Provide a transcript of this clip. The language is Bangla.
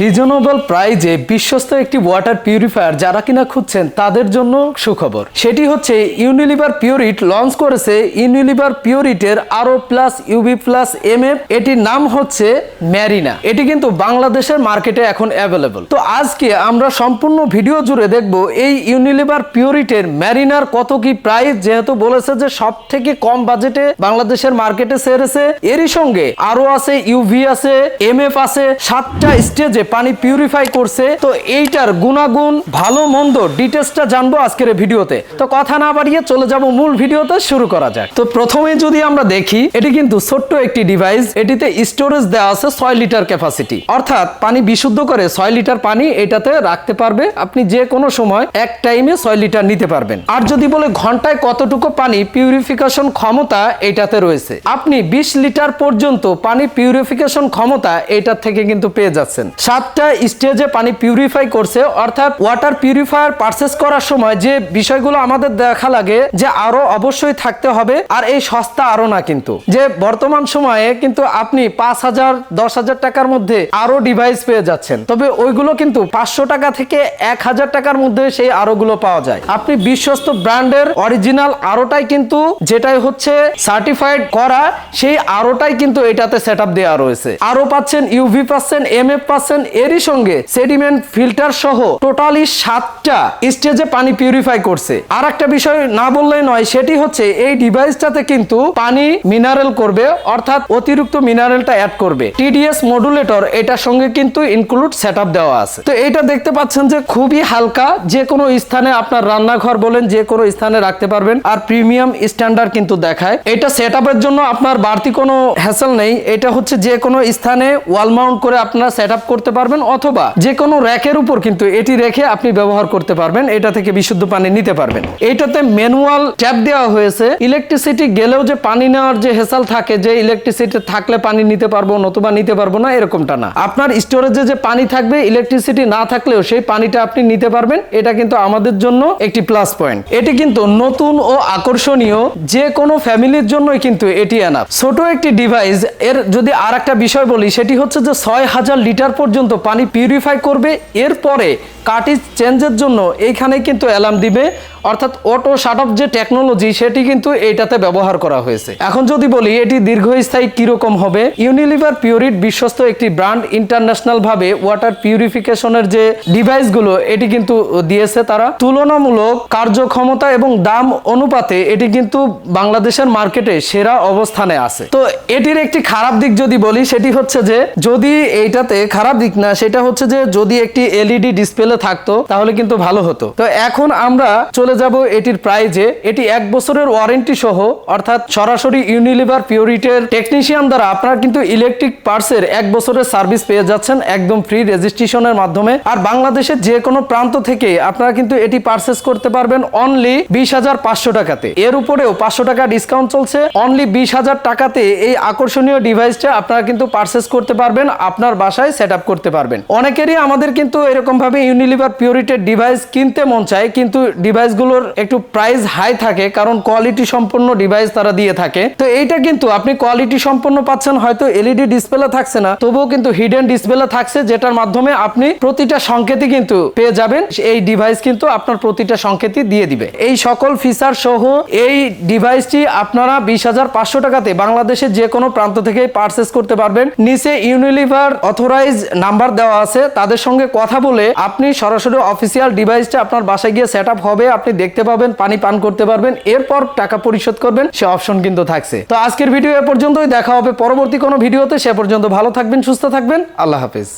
রিজনেবল প্রাইজে বিশ্বস্ত একটি ওয়াটার পিউরিফায়ার যারা কিনা খুঁজছেন তাদের জন্য সুখবর। সেটি হচ্ছে ইউনিলিভার পিউরিট লঞ্চ করেছে ইউনিলিভার পিউরিটের আরও প্লাস ইউবি প্লাস এম এটির নাম হচ্ছে ম্যারিনা এটি কিন্তু বাংলাদেশের মার্কেটে এখন অ্যাভেলেবল তো আজকে আমরা সম্পূর্ণ ভিডিও জুড়ে দেখব এই ইউনিলিভার পিউরিটের ম্যারিনার কত কি প্রাইস যেহেতু বলেছে যে সব থেকে কম বাজেটে বাংলাদেশের মার্কেটে সেরেছে। এরই সঙ্গে আরও আছে ইউভি আছে এম আছে, সাতটা স্টেজে পানি পিউরিফাই করছে, তো এইটার গুণাগুণ, ভালো, মন্দ ডিটেলসটা জানব আজকের ভিডিওতে। তো কথা না বাড়িয়ে চলে যাব মূল ভিডিওতে, শুরু করা যাক। তো প্রথমে যদি আমরা দেখি, এটি কিন্তু ছোট্ট একটি ডিভাইস এটিতে স্টোরেজ দেওয়া আছে ছয় লিটার ক্যাপাসিটি অর্থাৎ পানি বিশুদ্ধ করে ছয় লিটার পানি এটাতে রাখতে পারবে। আপনি যে কোনো সময় এক টাইমে ছয় লিটার নিতে পারবেন। আর যদি বলে ঘন্টায় কতটুকু পানি পিউরিফিকেশন ক্ষমতা এটাতে রয়েছে, আপনি বিশ লিটার পর্যন্ত পানি পিউরিফিকেশন ক্ষমতা এটার থেকে কিন্তু পেয়ে যাচ্ছেন। সাতটা স্টেজে পানি পিউরিফাই করছে, অর্থাৎ ওয়াটার পিউরিফায়ার পারচেস করার সময় যে বিষয়গুলো আমাদের দেখা লাগে যে আরও অবশ্যই থাকতে হবে, আর এই সস্তা আরও না কিন্তু। যে বর্তমান সময়ে কিন্তু আপনি পাঁচ হাজার, দশ হাজার টাকার মধ্যে আরও ডিভাইস পেয়ে যাচ্ছেন। তবে ওইগুলো কিন্তু পাঁচশো টাকা থেকে এক হাজার টাকার মধ্যে সেই আরোগুলো পাওয়া যায়। আপনি বিশ্বস্ত ব্র্যান্ডের অরিজিনাল আরোটাই কিন্তু যেটাই হচ্ছে সার্টিফাইড করা, সেই আরোটাই কিন্তু এটাতে সেট আপ দেওয়া রয়েছে। আরও পাচ্ছেন ইউভি পাচ্ছেন এম এফ পাচ্ছেন এরই সঙ্গে সেডিমেন্ট ফিল্টার সহ টোটালি সাতটা স্টেজে পানি পিউরিফাই করছে। আর একটা বিষয় না বললেই নয়, সেটি হচ্ছে এই ডিভাইসটাতে কিন্তু পানি মিনারেল করবে, অর্থাৎ অতিরিক্ত মিনারেলটা অ্যাড করবে। টিডিএস মডুলেটর এটার সঙ্গে কিন্তু ইনক্লুড সেট দেওয়া আছে। তো এটা দেখতে পাচ্ছেন যে খুবই হালকা, যে কোনো স্থানে আপনার রান্নাঘর বলেন, যে কোনো স্থানে রাখতে পারবেন, আর প্রিমিয়াম স্ট্যান্ডার্ড কিন্তু দেখায়। এটা সেট জন্য আপনার বাড়তি কোনো হ্যাসেল নেই। এটা হচ্ছে যে কোনো স্থানে ওয়াল মাউন্ট করে আপনার সেট করতে পারবেন অথবা যে কোনো র্যাকের উপর কিন্তু এটি রেখে আপনি ব্যবহার করতে পারবেন। এটা থেকে বিশুদ্ধ পানি নিতে পারবেন। এইটাতে ম্যানুয়াল ট্যাপ দেওয়া হয়েছে। ইলেকট্রিসিটি গেলেও যে পানি নেওয়ার যে হেসাল থাকে, যে ইলেকট্রিসিটি থাকলে পানি নিতে পারব, নতুবা নিতে পারব না, এরকমটা না। আপনার স্টোরেজে যে পানি থাকবে, ইলেকট্রিসিটি না থাকলেও সেই পানিটা আপনি নিতে পারবেন। এটা কিন্তু আমাদের জন্য একটি প্লাস পয়েন্ট। এটি কিন্তু নতুন ও আকর্ষণীয় যে কোনো ফ্যামিলির জন্যই কিন্তু এটি আনা ছোট একটি ডিভাইস, এর যদি আর একটা বিষয় বলি, সেটি হচ্ছে যে ছয় হাজার লিটার পর্যন্ত পানি পিউরিফাই করবে, এরপরে কাটিজ চেঞ্জের জন্য এইখানে কিন্তু অ্যালার্ম দিবে। অর্থাৎ অটো শাট অফ যে টেকনোলজি সেটি কিন্তু এইটাতে ব্যবহার করা হয়েছে। এখন যদি বলি, এটি দীর্ঘস্থায়ী কীরকম হবে? ইউনিলিভার পিউরিট বিশ্বস্ত একটি ব্র্যান্ড ইন্টারন্যাশনাল ভাবে ওয়াটার পিউরিফিকেশনের যে ডিভাইসগুলো এটি কিন্তু দিয়েছে তারা। তুলনামূলক কার্যক্ষমতা এবং দাম অনুপাতে এটি কিন্তু বাংলাদেশের মার্কেটে সেরা অবস্থানে আছে। তো এটির একটি খারাপ দিক যদি বলি, সেটি হচ্ছে যে যদি এইটাতে খারাপ দিক না, সেটা হচ্ছে যে যদি একটি এলইডি ডিসপ্লে থাকতো, তাহলে কিন্তু ভালো হতো। তো এখন আমরা চলে যাব এটির প্রাইজে এটি এক বছরের ওয়ারেন্টি সহ, অর্থাৎ সরাসরি ইউনিলিভার পিউরিটের টেকনিশিয়ান দ্বারা আপনারা কিন্তু ইলেকট্রিক পার্টসের এক বছরের সার্ভিস পেয়ে যাচ্ছেন একদম ফ্রি রেজিস্ট্রেশনের মাধ্যমে। আর বাংলাদেশের যে কোনো প্রান্ত থেকে আপনারা কিন্তু এটি পারচেস করতে পারবেন অনলি বিশ হাজার পাঁচশো টাকাতে। এর উপরেও পাঁচশো টাকা ডিসকাউন্ট চলছে। অনলি বিশ হাজার টাকাতে এই আকর্ষণীয় ডিভাইসটা আপনারা কিন্তু পারচেস করতে পারবেন। আপনার বাসায় সেট করতে পারবেন। অনেকেরই আমাদের কিন্তু এরকম ভাবে ইউনিলিভার পিউরিটের ডিভাইস কিনতে মন চায়, কিন্তু ডিভাইসগুলোর একটু প্রাইস হাই থাকে, কারণ কোয়ালিটি সম্পন্ন ডিভাইস তারা দিয়ে থাকে। তো এইটা কিন্তু আপনি কোয়ালিটি সম্পন্ন পাচ্ছেন, হয়তো এলইডি ডিসপ্লে থাকছে না, তবুও কিন্তু হিডেন ডিসপ্লে থাকছে, যেটার মাধ্যমে আপনি প্রতিটা সংকেতই কিন্তু পেয়ে যাবেন। এই ডিভাইস কিন্তু আপনার প্রতিটা সংকেতই দিয়ে দিবে। এই সকল ফিচার সহ এই ডিভাইসটি আপনারা বিশ হাজার পাঁচশো টাকাতে বাংলাদেশের যে কোনো প্রান্ত থেকে পারচেস করতে পারবেন। নিচে ইউনিলিভার অথরাইজ নাম্বার দেওয়া আছে, তাদের সঙ্গে কথা বলে আপনি সরাসরি অফিসিয়াল ডিভাইসটা আপনার বাসায় গিয়ে সেট হবে, আপনি দেখতে পাবেন, পানি পান করতে পারবেন, এরপর টাকা পরিশোধ করবেন, সে অপশন কিন্তু থাকছে। তো আজকের ভিডিও এ পর্যন্তই, দেখা হবে পরবর্তী কোনো ভিডিওতে সে পর্যন্ত ভালো থাকবেন, সুস্থ থাকবেন, আল্লাহ হাফেজ।